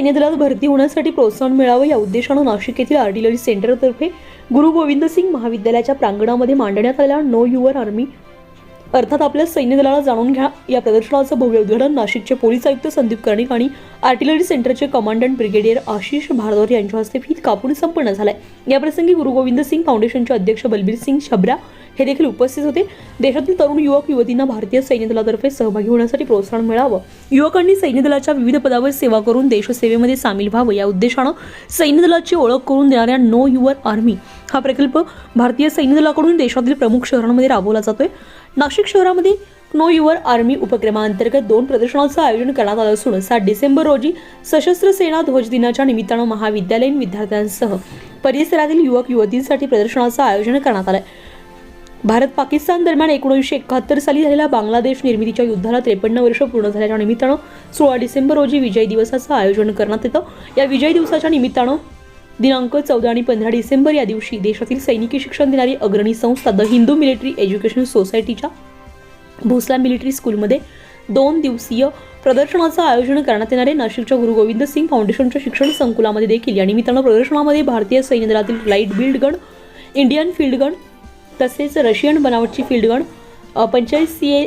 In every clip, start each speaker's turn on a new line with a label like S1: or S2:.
S1: सैन्य दलात भरती होण्यासाठी प्रोत्साहन मिळावं या उद्देशानं नाशिक येथील आर्टिलरी सेंटरतर्फे गुरु गोविंद सिंग महाविद्यालयाच्या प्रांगणामध्ये मांडण्यात आलेला नो युअर आर्मी अर्थात आपल्या सैन्य दलाला जाणून घ्या या प्रदर्शनाचं भव्य उद्घाटन नाशिकचे पोलीस आयुक्त संदीप कर्णिक आणि आर्टिलरी सेंटरचे कमांडंट ब्रिगेडियर आशिष भारद्वार यांच्या हस्ते फीत कापून संपन्न झालाय. याप्रसंगी गुरु गोविंद सिंग फाउंडेशनचे अध्यक्ष बलबीर सिंग छबरा हे देखील उपस्थित होते. देशातील तरुण युवक युवतींना भारतीय सैन्य दलातर्फे सहभागी होण्यासाठी प्रोत्साहन मिळावं. युवकांनी सैन्य दलाच्या विविध पदावर सेवा करून देशसेवेमध्ये सामील व्हावं. या उद्देशानं सैन्य दलाची ओळख करून देणाऱ्या नो युअर आर्मी हा प्रकल्प भारतीय सैन्य दलाकडून देशातील प्रमुख शहरांमध्ये राबवला जातोय. नाशिक शहरामध्ये नो युअर आर्मी उपक्रमाअंतर्गत दोन प्रदर्शनाचं आयोजन करण्यात आलं असून सात डिसेंबर रोजी सशस्त्र सेना ध्वज दिनाच्या निमित्तानं महाविद्यालयीन विद्यार्थ्यांसह परिसरातील युवक युवतींसाठी प्रदर्शनाचं आयोजन करण्यात आलंय. भारत पाकिस्तान दरम्यान एकोणीसशे एकाहत्तर साली झालेल्या बांगलादेश निर्मितीच्या युद्धाला त्रेपन्न वर्ष पूर्ण झाल्याच्या निमित्तानं सोळा डिसेंबर रोजी विजय दिवसाचं आयोजन करण्यात येतं. या विजय दिवसाच्या निमित्तानं दिनांक चौदा आणि पंधरा डिसेंबर या दिवशी देशातील सैनिकी शिक्षण देणारी अग्रणी संस्था द हिंदू मिलिटरी एज्युकेशन सोसायटीच्या भोसला मिलिटरी स्कूलमध्ये दोन दिवसीय प्रदर्शनाचं आयोजन करण्यात येणारे नाशिकच्या गुरु गोविंद सिंग फाउंडेशनच्या शिक्षण संकुलामध्ये देखील या निमित्तानं प्रदर्शनामध्ये भारतीय सैन्य दलातील light build gun Indian field gun तसेच रशियन बनावटची फील्डगन पंचेचाळीस C A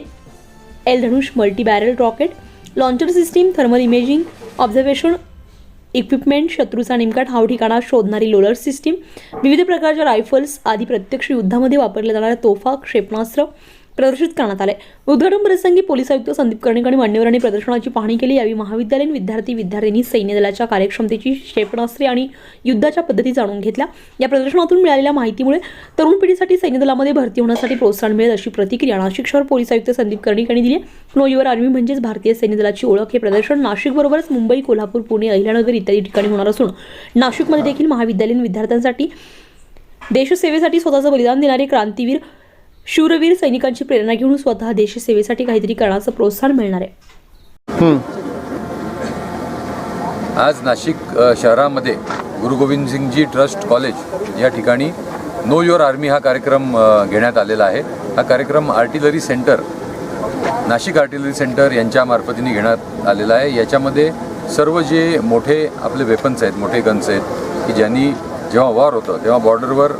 S1: L Dhanush multi barrel rocket launcher system thermal imaging observation equipment शत्रूचा नेमका ठाव ठिकाणा शोधणारी लोलर सिस्टीम विविध प्रकारच्या रायफल्स आदी प्रत्यक्ष युद्धामध्ये वापरल्या जाणाऱ्या तोफा क्षेपणास्त्र प्रदर्शित करण्यात आले उद्घाटन प्रसंगी पोलीस आयुक्त संदीप कर्णिक आणि मान्यवरांनी प्रदर्शनाची पाहणी केली. यावेळी महाविद्यालयीन विद्यार्थी विद्यार्थ्यांनी सैन्य दलाच्या कार्यक्षमतेची क्षेपणास्त्रे आणि युद्धाच्या पद्धती जाणून घेतल्या. या प्रदर्शनातून मिळालेल्या माहितीमुळे तरुण पिढीसाठी सैन्य दलामध्ये भरती होण्यासाठी प्रोत्साहन मिळेल अशी प्रतिक्रिया नाशिक शहर पोलीस आयुक्त संदीप कर्णिक यांनी दिली नो युअर आर्मी म्हणजेच भारतीय सैन्य दलाची ओळख. हे प्रदर्शन नाशिकबरोबरच मुंबई कोल्हापूर पुणे अहिल्यानगर इत्यादी ठिकाणी होणार असून नाशिकमध्ये देखील महाविद्यालयीन विद्यार्थ्यांसाठी देशसेवेसाठी स्वतःचं बलिदान देणारे क्रांतीवीर शूरवीर सैनिकांची प्रेरणा घेऊन स्वतः देशसेवेसाठी काहीतरी करण्याचं प्रोत्साहन मिळणार आहे.
S2: आज नाशिक शहरामध्ये गुरु सिंगजी ट्रस्ट कॉलेज या ठिकाणी नो युअर आर्मी हा कार्यक्रम घेण्यात आलेला आहे. हा कार्यक्रम artillery centre Nashik artillery centre यांच्या मार्फतीने घेण्यात आलेला आहे. याच्यामध्ये सर्व जे मोठे आपले वेपन्स आहेत मोठे गन्स आहेत की ज्यांनी जेव्हा वॉर होतं तेव्हा बॉर्डरवर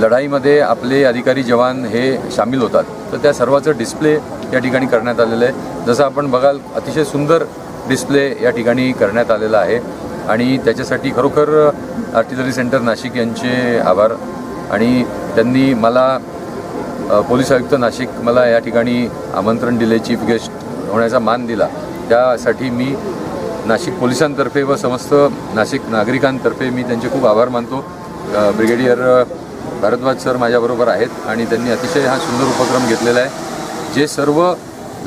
S2: लढाईमध्ये आपले अधिकारी जवान हे सामील होतात. तर त्या सर्वाचं डिस्प्ले या ठिकाणी करण्यात आलेलं आहे. जसं आपण बघाल अतिशय सुंदर डिस्प्ले या ठिकाणी करण्यात आलेला आहे. आणि त्याच्यासाठी खरोखर आर्टिलरी सेंटर नाशिक यांचे आभार. आणि त्यांनी मला पोलीस आयुक्त नाशिक मला या ठिकाणी आमंत्रण दिले चीफ गेस्ट होण्याचा मान दिला. त्यासाठी मी नाशिक पोलिसांतर्फे व समस्त नाशिक नागरिकांतर्फे मी त्यांचे खूप आभार मानतो. ब्रिगेडियर भारद्वाज सर माझ्याबरोबर आहेत आणि त्यांनी अतिशय हा सुंदर उपक्रम घेतलेला आहे. जे सर्व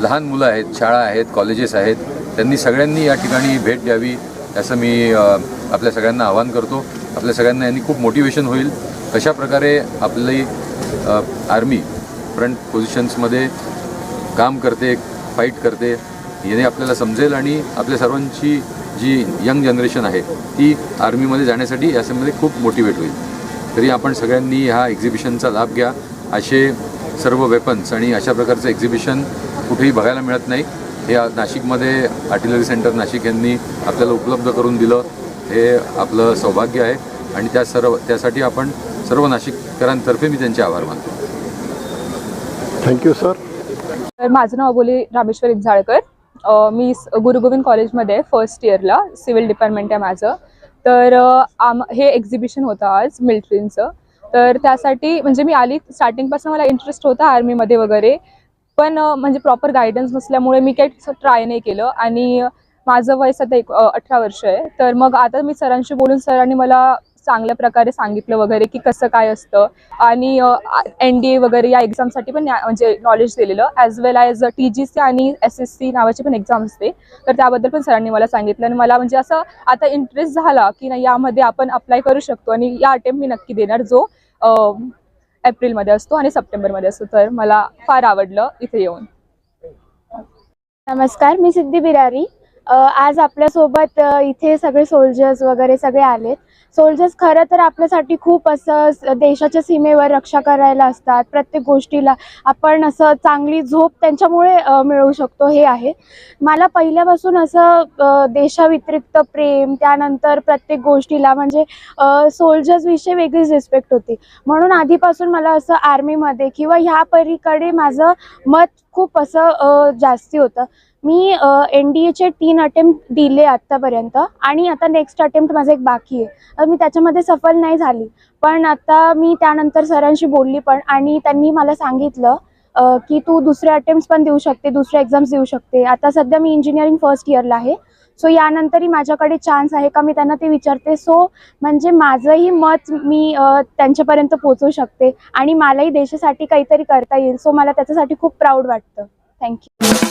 S2: लहान मुलं आहेत शाळा आहेत कॉलेजेस आहेत त्यांनी सगळ्यांनी या ठिकाणी भेट द्यावी असं मी आपल्या सगळ्यांना आवाहन करतो. आपल्या सगळ्यांना यांनी खूप मोटिवेशन होईल. कशा प्रकारे आपली आर्मी फ्रंट पोझिशन्समध्ये काम करते फाईट करते याने आपल्याला समजेल आणि आपल्या सर्वांची जी यंग जनरेशन आहे ती आर्मीमध्ये जाण्यासाठी याच्यामध्ये खूप मोटिवेट होईल. तरी आपण सगळ्यांनी ह्या एक्झिबिशनचा लाभ घ्या. असे सर्व वेपन्स आणि अशा प्रकारचं एक्झिबिशन कुठेही बघायला मिळत नाही. हे नाशिकमध्ये आर्टिलरी सेंटर नाशिक यांनी आपल्याला उपलब्ध करून दिलं. हे आपलं सौभाग्य आहे. आणि त्या सर्व त्यासाठी आपण सर्व नाशिककरांतर्फे मी त्यांचे आभार मानतो.
S3: थँक्यू सर
S4: तर माझं नाव अबोली रामेश्वर इजाळकर. अ, मी स- गुरु गोविंद कॉलेजमध्ये फर्स्ट इयरला सिव्हिल डिपार्टमेंट आहे माझं. तर आम हे एक्झिबिशन होतं आज मिल्ट्रींचं तर त्यासाठी म्हणजे मी आली स्टार्टिंगपासून मला इंटरेस्ट होता आर्मीमध्ये वगैरे. पण म्हणजे प्रॉपर गायडन्स नसल्यामुळे मी काही ट्राय नाही केलं. आणि माझं वय सध्या एक अठरा वर्ष आहे. तर मग आता मी सरांशी बोलून सरांनी मला चांगल्या प्रकारे सांगितलं वगैरे की कसं काय असतं. आणि एन डी ए वगैरे या एक्झामसाठी पण म्हणजे नॉलेज दिलेलं. As well as T G C आणि एस एस सी नावाची पण एक्झाम असते. तर त्याबद्दल पण सरांनी मला सांगितलं आणि मला म्हणजे असं आता इंटरेस्ट झाला की नाही यामध्ये आपण अप्लाय करू शकतो. आणि या अटेम्प्ट मी नक्की देणार जो एप्रिलमध्ये असतो आणि सप्टेंबरमध्ये असतो. तर मला फार आवडलं इथे येऊन.
S5: नमस्कार मी सिद्धी बिरारी. आज आपल्यासोबत इथे सगळे सोल्जर्स वगैरे सगळे आलेत. सोल्जर्स खरं तर आपल्यासाठी खूप असं देशाच्या सीमेवर रक्षा करायला असतात. प्रत्येक गोष्टीला आपण असं चांगली झोप त्यांच्यामुळे मिळवू शकतो हे आहे. मला पहिल्यापासून असं देशाव्यतिरिक्त प्रेम त्यानंतर प्रत्येक गोष्टीला म्हणजे सोल्जर्सविषयी वेगळीच रिस्पेक्ट होती. म्हणून आधीपासून मला असं आर्मीमध्ये किंवा ह्या परीकडे माझं मत खूप असं जास्ती होतं. मी एन डी एचे तीन अटेम्प्ट दिले आत्तापर्यंत आणि आता नेक्स्ट अटेम्प्ट माझा एक बाकी आहे. तर मी त्याच्यामध्ये सफल नाही झाली. पण आता मी त्यानंतर सरांशी बोलली पण आणि त्यांनी मला सांगितलं की तू दुसरे अटेम्प्ट पण देऊ शकते दुसरे एक्झाम्स देऊ शकते. आता सध्या मी इंजिनिअरिंग फर्स्ट इयरला आहे. सो यानंतरही माझ्याकडे चान्स आहे का मी त्यांना ते विचारते. सो म्हणजे माझंही मत मी त्यांच्यापर्यंत पोचवू शकते आणि मलाही देशासाठी काहीतरी करता येईल. सो मला त्याच्यासाठी खूप प्राऊड वाटतं. थँक्यू